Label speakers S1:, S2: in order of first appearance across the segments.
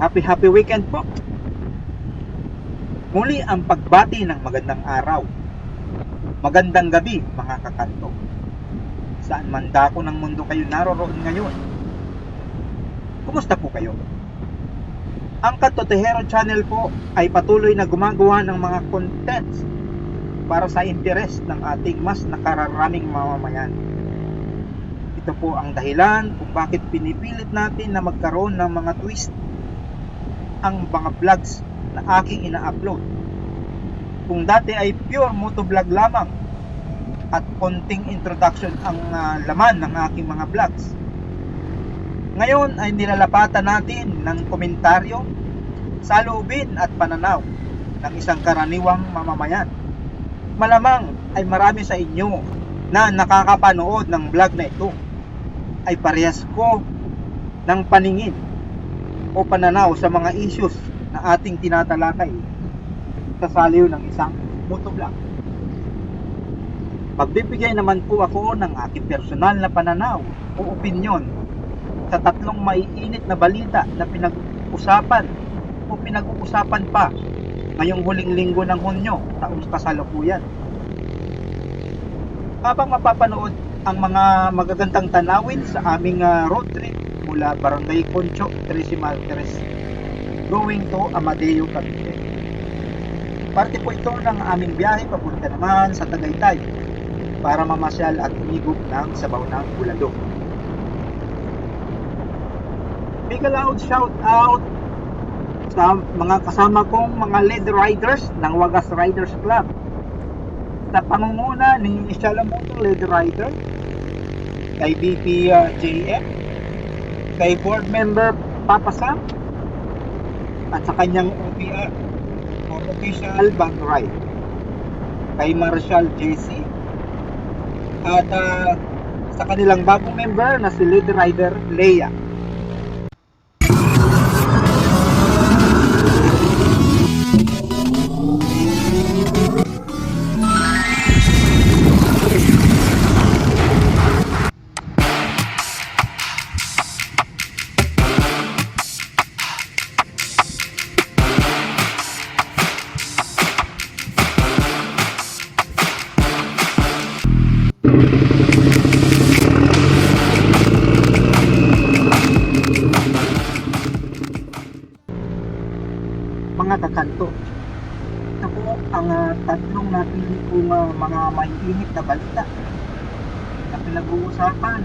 S1: Happy happy weekend po. Muli ang pagbati ng magandang araw. Magandang gabi mga kakanto. Saan man dako ng mundo kayo naroroon ngayon. Kumusta po kayo? Ang Katotehero Channel po ay patuloy na gumagawa ng mga contents para sa interes ng ating mas nakararaming mamamayan. Ito po ang dahilan kung bakit pinipilit natin na magkaroon ng mga twist ang mga vlogs na aking ina-upload. Kung dati ay pure motovlog lamang at konting introduction ang ah, laman ng aking mga vlogs. Ngayon ay nilalapatan natin ng komentaryo, saloobin at pananaw ng isang karaniwang mamamayan. Malamang ay marami sa inyo na nakakapanood ng vlog na ito ay parehas ko ng paningin o pananaw sa mga issues na ating tinatalakay sa saliw ng isang motovlog. Magbibigay naman po ako ng aking personal na pananaw o opinyon sa tatlong maiinit na balita na pinag-usapan o pinag-uusapan pa ngayong huling linggo ng Hunyo taong kasalukuyan. Habang mapapanood ang mga magagandang tanawin sa aming ah, road trip mula Barangay Concho, Trece Martires going to Amadeo, Cavite. Parte po ito ng aming biyahe papunta naman sa Tagaytay para mamasyal at umigop ng sabaw ng Bulalo. Big loud shout out sa mga kasama kong mga lead riders ng Wagas Riders Club sa pangunguna ni Shalamoto Lead Rider kay BP uh, JM kay board member Papa Sam at sa kanyang OPR or official bank ride kay Marshall JC at uh, sa kanilang bagong member na si lead rider Leia mga kakanto. Po ang ah, tatlong napili kong ah, mga mainit na balita na pinag-uusapan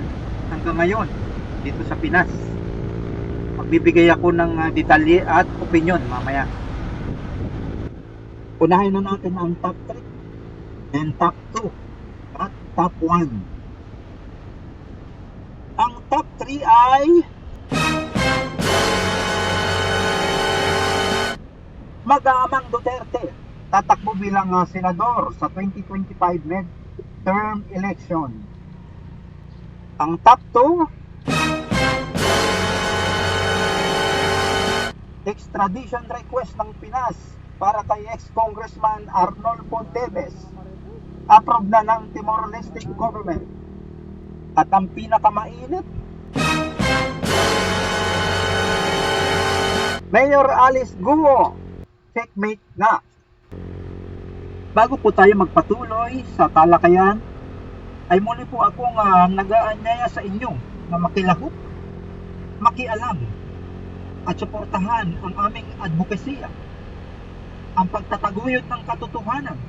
S1: hanggang ngayon dito sa Pinas. Magbibigay ako ng ah, detalye at opinion mamaya. Unahin na natin ang top 3 and top 2 at top 1. Ang top 3 ay Mag-aamang Duterte tatakbo bilang ah, senador sa 2025 midterm election. Ang top 2 extradition request ng Pinas para kay ex-congressman Arnold Ponteves approve na ng Timor-Leste government. At ang pinakamainit Mayor Alice Guo checkmate na. Bago po tayo magpatuloy sa talakayan, ay muli po akong uh, nag-aanyaya sa inyo na makilahok, makialam, at suportahan ang aming advokasya, ang pagtataguyod ng katotohanan,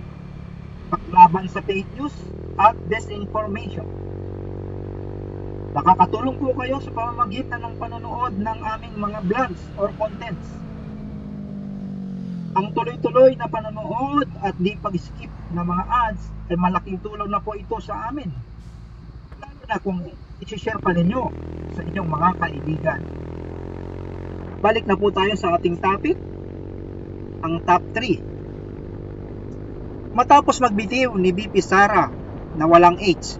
S1: paglaban sa fake news at disinformation. Nakakatulong po kayo sa pamamagitan ng panonood ng aming mga vlogs or contents ang tuloy-tuloy na panonood at di pag-skip ng mga ads ay malaking tulong na po ito sa amin. Lalo na kung i-share pa ninyo sa inyong mga kaibigan. Balik na po tayo sa ating topic, ang top 3. Matapos magbitiw ni BP Sara na walang H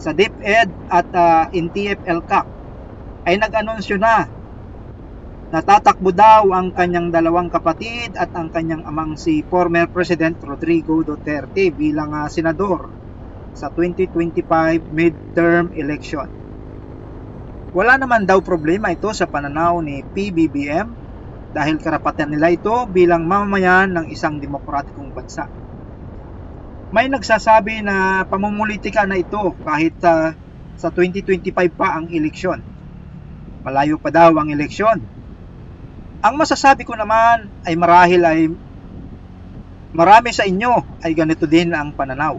S1: sa DepEd at uh, NTF LCAC ay nag-anunsyo na Natatakbo daw ang kanyang dalawang kapatid at ang kanyang amang si former President Rodrigo Duterte bilang ah, senador sa 2025 midterm election. Wala naman daw problema ito sa pananaw ni PBBM dahil karapatan nila ito bilang mamamayan ng isang demokratikong bansa. May nagsasabi na pamumulitika na ito kahit ah, sa 2025 pa ang eleksyon. Malayo pa daw ang eleksyon. Ang masasabi ko naman ay marahil ay marami sa inyo ay ganito din ang pananaw.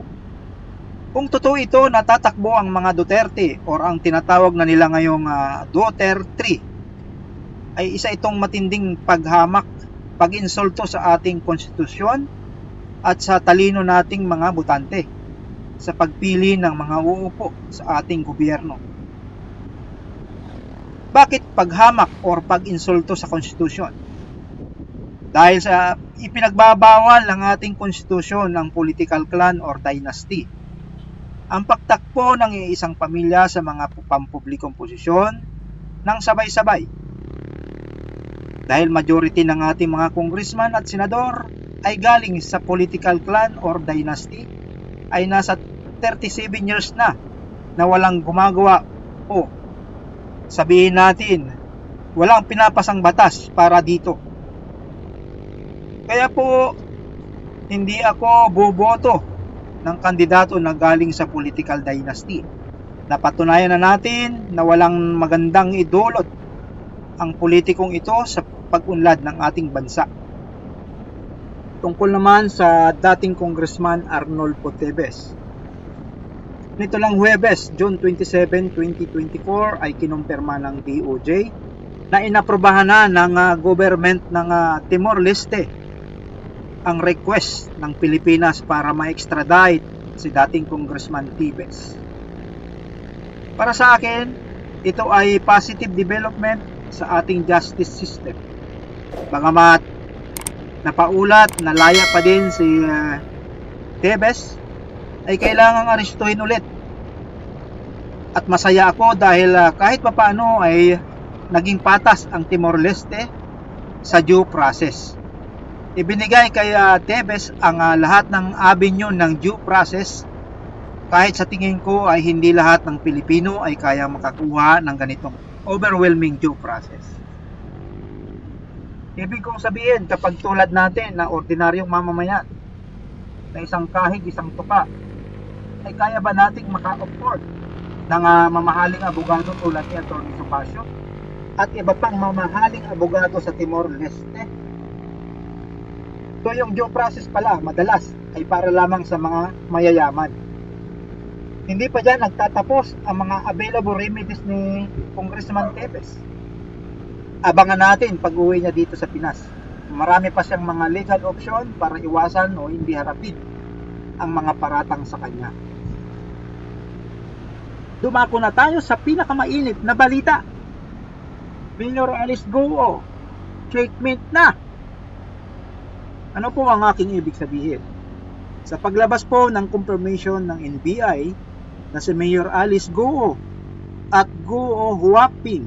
S1: Kung totoo ito, natatakbo ang mga Duterte or ang tinatawag na nila ngayong uh, Duterte ay isa itong matinding paghamak, pag-insulto sa ating konstitusyon at sa talino nating mga butante sa pagpili ng mga uupo sa ating gobyerno. Bakit paghamak or pag-insulto sa konstitusyon? Dahil sa ipinagbabawal ng ating konstitusyon ng political clan or dynasty. Ang pagtakpo ng isang pamilya sa mga pampublikong posisyon ng sabay-sabay. Dahil majority ng ating mga congressman at senador ay galing sa political clan or dynasty ay nasa 37 years na na walang gumagawa o sabihin natin walang pinapasang batas para dito. Kaya po hindi ako boboto ng kandidato na galing sa political dynasty. Napatunayan na natin na walang magandang idulot ang politikong ito sa pag-unlad ng ating bansa. Tungkol naman sa dating Congressman Arnold Potebes. Nito lang Huwebes, June 27, 2024 ay kinumpirma ng DOJ na inaprobahan na ng uh, government ng uh, Timor-Leste ang request ng Pilipinas para ma-extradite si dating Congressman Tibes. Para sa akin, ito ay positive development sa ating justice system. Bagamat napaulat na laya pa din si uh, Tebes, ay kailangang arestuhin ulit. At masaya ako dahil uh, kahit papaano ay naging patas ang Timor-Leste sa due process. Ibinigay kay uh, ang uh, lahat ng avenue ng due process kahit sa tingin ko ay hindi lahat ng Pilipino ay kaya makakuha ng ganitong overwhelming due process. Ibig kong sabihin, kapag tulad natin na ordinaryong mamamayan, na isang kahig, isang tuka, ay kaya ba nating maka-afford ng uh, mamahaling abogado tulad ni Atty. Supacio at iba pang mamahaling abogado sa Timor-Leste? So yung due process pala, madalas, ay para lamang sa mga mayayaman. Hindi pa dyan nagtatapos ang mga available remedies ni Congressman Tevez abangan natin pag uwi niya dito sa Pinas. Marami pa siyang mga legal option para iwasan o hindi harapin ang mga paratang sa kanya. Dumako na tayo sa pinakamainit na balita. Mayor Alice Goo, checkmate na. Ano po ang aking ibig sabihin? Sa paglabas po ng confirmation ng NBI na si Mayor Alice Goo at Goo Huaping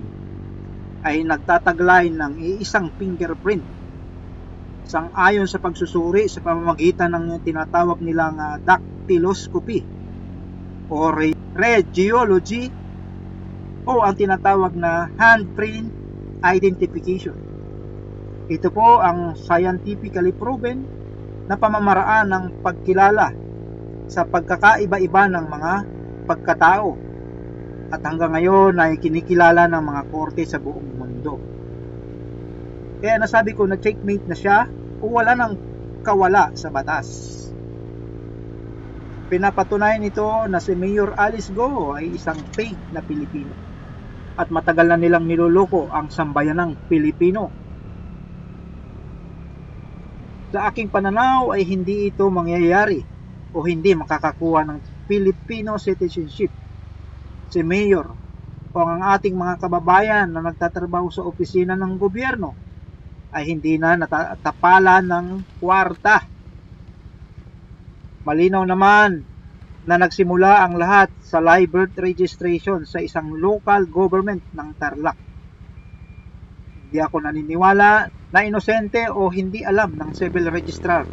S1: ay nagtataglay ng iisang fingerprint sang-ayon sa pagsusuri sa pamamagitan ng tinatawag nilang uh, dactyloscopy o radiology o ang tinatawag na handprint identification. Ito po ang scientifically proven na pamamaraan ng pagkilala sa pagkakaiba-iba ng mga pagkatao at hanggang ngayon ay kinikilala ng mga korte sa buong mundo. Kaya nasabi ko na checkmate na siya o wala nang kawala sa batas. Pinapatunayan nito na si Mayor Alice Go ay isang fake na Pilipino at matagal na nilang niloloko ang sambayanang Pilipino. Sa aking pananaw ay hindi ito mangyayari o hindi makakakuha ng Filipino citizenship si Mayor o ang ating mga kababayan na nagtatrabaho sa opisina ng gobyerno ay hindi na natatapalan ng kwarta. Malinaw naman na nagsimula ang lahat sa live birth registration sa isang local government ng Tarlac. Hindi ako naniniwala na inosente o hindi alam ng civil registrar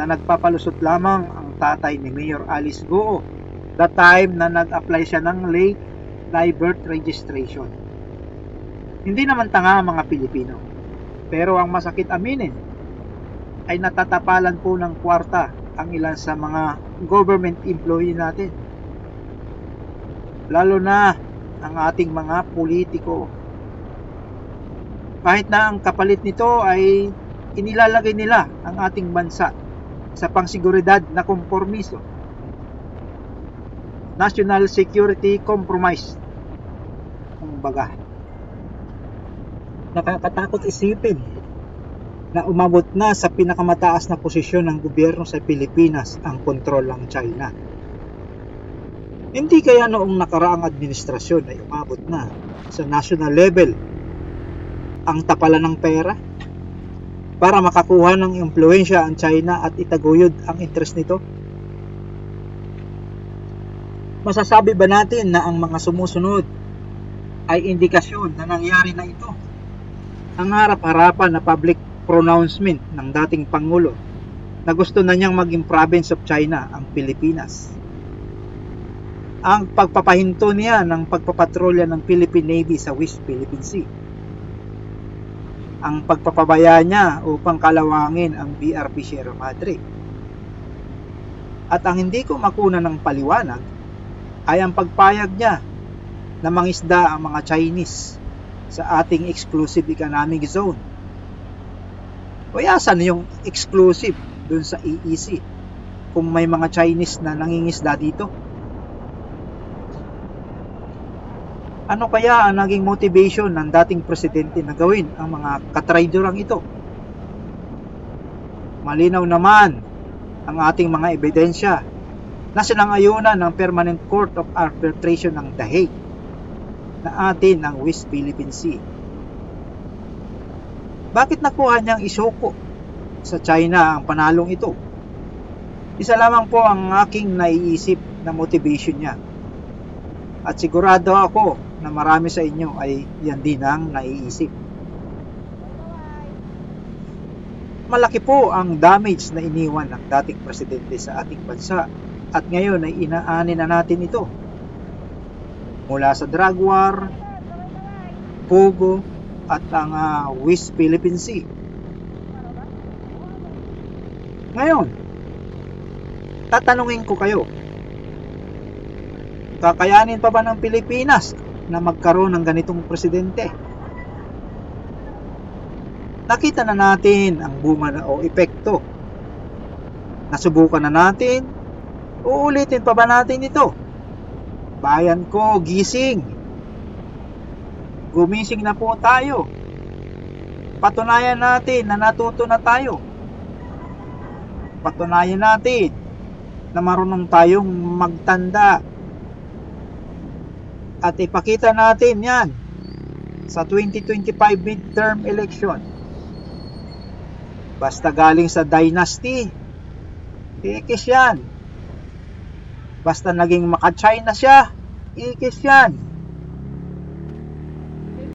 S1: na nagpapalusot lamang ang tatay ni Mayor Alice Goo the time na nag-apply siya ng late live birth registration. Hindi naman tanga ang mga Pilipino. Pero ang masakit aminin ay natatapalan po ng kwarta ang ilan sa mga government employee natin. Lalo na ang ating mga politiko. Kahit na ang kapalit nito ay inilalagay nila ang ating bansa sa pangsiguridad na kompromiso. National Security Compromise. Kumbaga. Nakakatakot isipin na umabot na sa pinakamataas na posisyon ng gobyerno sa Pilipinas ang kontrol ng China. Hindi kaya noong nakaraang administrasyon ay umabot na sa national level ang tapalan ng pera para makakuha ng impluensya ang China at itaguyod ang interest nito? Masasabi ba natin na ang mga sumusunod ay indikasyon na nangyari na ito? Ang harap-harapan na public pronouncement ng dating Pangulo na gusto na niyang maging province of China ang Pilipinas. Ang pagpapahinto niya ng pagpapatrolya ng Philippine Navy sa West Philippine Sea. Ang pagpapabaya niya upang kalawangin ang BRP Sierra Madre. At ang hindi ko makuna ng paliwanag ay ang pagpayag niya na mangisda ang mga Chinese sa ating exclusive economic zone. O yasan yung exclusive dun sa EEC kung may mga Chinese na nangingisda dito? Ano kaya ang naging motivation ng dating presidente na gawin ang mga katraidorang ito? Malinaw naman ang ating mga ebidensya na sinangayunan ng Permanent Court of Arbitration ng The Hague na atin ang West Philippine Sea. Bakit nakuha niyang isuko sa China ang panalong ito? Isa lamang po ang aking naiisip na motivation niya. At sigurado ako na marami sa inyo ay yan din ang naiisip. Malaki po ang damage na iniwan ng dating presidente sa ating bansa at ngayon ay inaani na natin ito. Mula sa drug war, Pogo, at ang ah, West Philippine Sea. Ngayon, tatanungin ko kayo, kakayanin pa ba ng Pilipinas na magkaroon ng ganitong presidente? Nakita na natin ang bunga na, o epekto. Nasubukan na natin. Uulitin pa ba natin ito? Bayan ko, gising. Gumising na po tayo. Patunayan natin na natuto na tayo. Patunayan natin na marunong tayong magtanda. At ipakita natin yan sa 2025 midterm election. Basta galing sa dynasty, ikis yan. Basta naging maka-China siya, ikis yan.